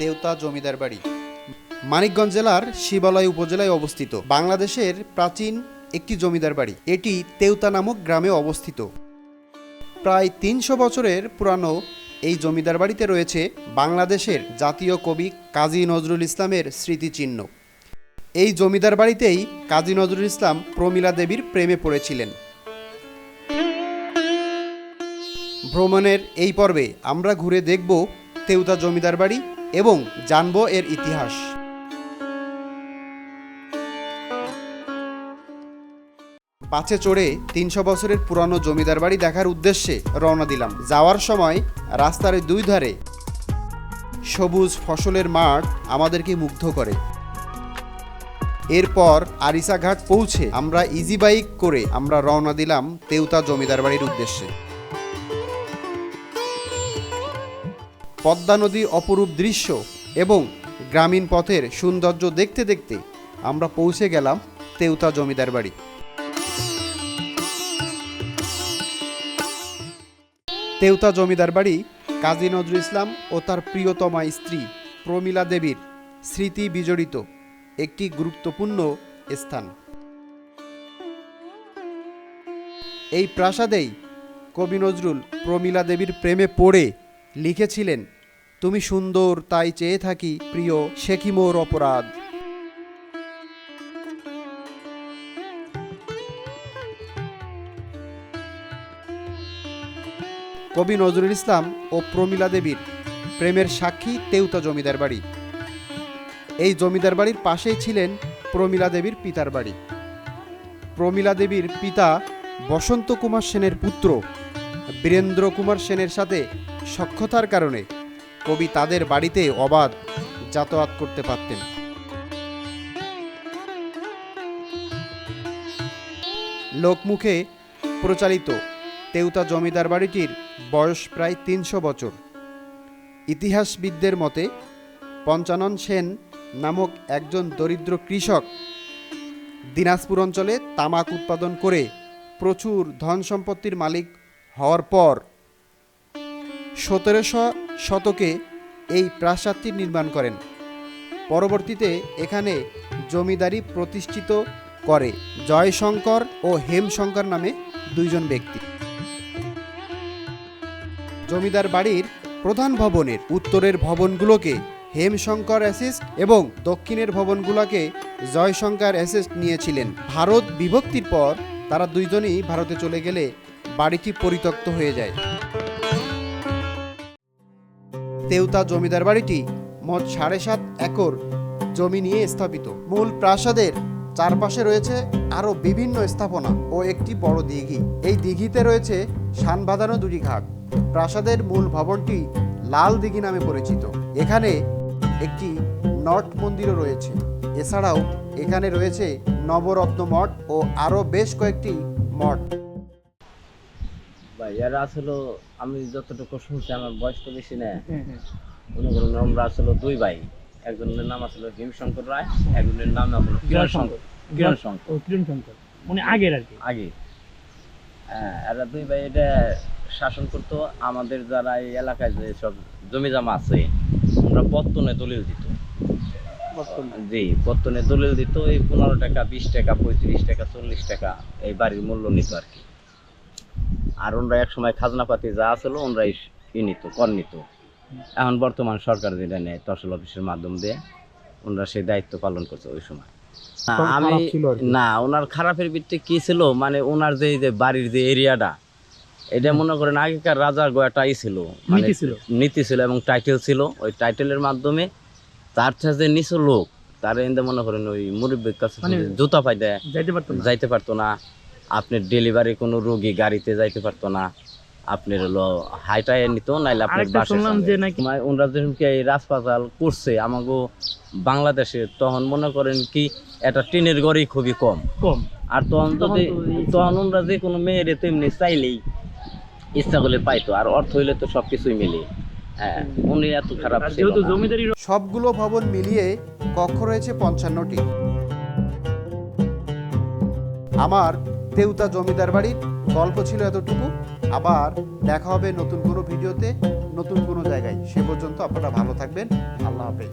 তেওতা জমিদার বাড়ি। মানিকগঞ্জ জেলার শিবালয় উপজেলায় অবস্থিত। বাংলাদেশের প্রাচীন একটি জমিদার বাড়ি। এটি তেওতা নামক গ্রামে অবস্থিত। প্রায় তিনশো বছরের পুরানো এই জমিদার বাড়িতে রয়েছে বাংলাদেশের জাতীয় কবি কাজী নজরুল ইসলামের স্মৃতিচিহ্ন। এই জমিদার বাড়িতেই কাজী নজরুল ইসলাম প্রমীলা দেবীর প্রেমে পড়েছিলেন। ভ্রমণের এই পর্বে আমরা ঘুরে দেখব তেওতা জমিদার বাড়ি এবং জানব এর ইতিহাস। বাসে চড়ে তিনশো বছরের পুরানো জমিদার বাড়ি দেখার উদ্দেশ্যে রওনা দিলাম। যাওয়ার সময় রাস্তার দুই ধারে সবুজ ফসলের মাঠ আমাদেরকে মুগ্ধ করে। এরপর আরিসাঘাট পৌঁছে আমরা ইজি বাইক করে আমরা রওনা দিলাম তেওতা জমিদার বাড়ির উদ্দেশ্যে। পদ্মা নদী অপরূপ দৃশ্য এবং গ্রামীণ পথের সৌন্দর্য দেখতে দেখতে আমরা পৌঁছে গেলাম তেওতা জমিদার বাড়ি। তেওতা জমিদার বাড়ি কাজী নজরুল ইসলাম ও তার প্রিয়তমা স্ত্রী প্রমীলা দেবীর স্মৃতি বিজড়িত একটি গুরুত্বপূর্ণ স্থান। এই প্রাসাদেই কবি নজরুল প্রমীলা দেবীর প্রেমে পড়ে লিখেছিলেন তুমি সুন্দর, তাই চেয়ে থাকি, প্রিয়, সে কি মোর অপরাধ? কবি নজরুল ইসলাম ও প্রমীলা দেবীর প্রেমের সাক্ষী তেউতা জমিদার বাড়ি। এই জমিদার বাড়ির পাশেই ছিলেন প্রমীলা দেবীর পিতার বাড়ি। প্রমীলা দেবীর পিতা বসন্ত কুমার সেনের পুত্র বীরেন্দ্র কুমার সেনের সাথে সক্ষতার কারণে কবি তাদের বাড়িতে অবাধ যাতায়াত করতে পারতেন। লোকমুখে প্রচালিত তেউতা জমিদার বাড়িটির বয়স প্রায় তিনশো বছর। ইতিহাসবিদদের মতে, পঞ্চানন সেন নামক একজন দরিদ্র কৃষক দিনাজপুর অঞ্চলে তামাক উৎপাদন করে প্রচুর ধন সম্পত্তির মালিক হওয়ার পর সতেরোশো শতকে এই প্রাসাদটি নির্মাণ করেন। পরবর্তীতে এখানে জমিদারি প্রতিষ্ঠিত করে জয়শঙ্কর ও হেমশঙ্কর নামে দুইজন ব্যক্তি। জমিদার বাড়ির প্রধান ভবনের উত্তরের ভবনগুলোকে হেমশঙ্কর অ্যাসিস্ট এবং দক্ষিণের ভবনগুলোকে জয়শঙ্কর অ্যাসিস্ট নিয়েছিলেন। ভারত বিভক্তির পর তারা দুইজনই ভারতে চলে গেলে বাড়িটি পরিত্যক্ত হয়ে যায়। তেওতা জমিদার বাড়িটি মোট সাড়ে সাত একর জমি নিয়ে স্থাপিত। মূল প্রাসাদের চারপাশে রয়েছে আরও বিভিন্ন স্থাপনা ও একটি বড় দিঘি। এই দিঘিতে রয়েছে শান বাঁধানো দুটি ঘাট। প্রাসাদের মূল ভবনটি লাল দিঘি নামে পরিচিত। এখানে একটি নট মন্দিরও রয়েছে। এছাড়াও এখানে রয়েছে নবরত্ন মঠ ও আরও বেশ কয়েকটি মঠ। ভাই এরা আসলে আমি যতটুকু শুনছি আমার বয়স তো বেশি না। মনে করুন আমরা আসলে দুই ভাই একজনের নাম আসলে হিমশঙ্কর রায় একজনের নাম আসলে কিরণ শঙ্কর। কিরণ শঙ্কর ও কিরণ শঙ্কর মানে আগের আর কি। আগে। হ্যাঁ এরা দুই ভাই এটা শাসন করতো। আমাদের যারা এই এলাকায় যে সব জমি জমা আছে আমরা পত্তনে দলিল দিত। জি পত্তনে দলিল দিত। এই পনেরো টাকা বিশ টাকা পঁয়ত্রিশ টাকা চল্লিশ টাকা এই বাড়ির মূল্য নিত আর কি। আর ওনরা এক সময় খাজনাপাতি যা আসলো ওনরাই ই নিত কর নিত। এখন বর্তমান সরকার যেটা নেয় তহসিল অফিসের মাধ্যম দিয়ে ওনরা সেই দায়িত্ব পালন করছে ওই সময়। না, আমি ছিল। না ওনার খারাপের ভিত্তি কি ছিল? মানে ওনার যে যে বাড়ির যে এরিয়াটা এটা মনে করেন আগেকার রাজার গোয়াটাই ছিল। মানে নীতি ছিল। এবং টাইটেল ছিল। ওই টাইটেলের মাধ্যমে তার যে নিচু লোক তার এতে মনে করেন ওই মুরব্বীর কাছে মানে- জুতা পাই দেয় যাইতে পারতো যাইতে পারতো না। আপনার ডেলিভারি কোনো রোগী গাড়িতে যাইতে পারতো না। আপনার হলো হাইটায় নিত নাইলে আপনার আরেকটা শুনলাম যে নাকি ওনারা যখন কি এই রাজপাতাল করছে আমাকে বাংলাদেশে তখন মনে করেন কি এটা ট্রেনের ঘরই খুবই কম। কম। আর তখন যদি তো তখন ওনারা যে কোনো মেয়েরে তেমনি চাইলেই ইচ্ছা করলে পাইতো আর অর্থ হইলে তো সব কিছুই মিলে। হ্যাঁ উনি এত খারাপ যেহেতু জমিদারি সবগুলো ভবন মিলিয়ে কক্ষ রয়েছে পঞ্চান্নটি। আমার তেওতা জমিদার বাড়ির গল্প ছিল এতটুকু। আবার দেখা হবে নতুন কোনো ভিডিওতে, নতুন কোনো জায়গায়। সে পর্যন্ত আপনারা ভালো থাকবেন। আল্লাহ হাফেজ।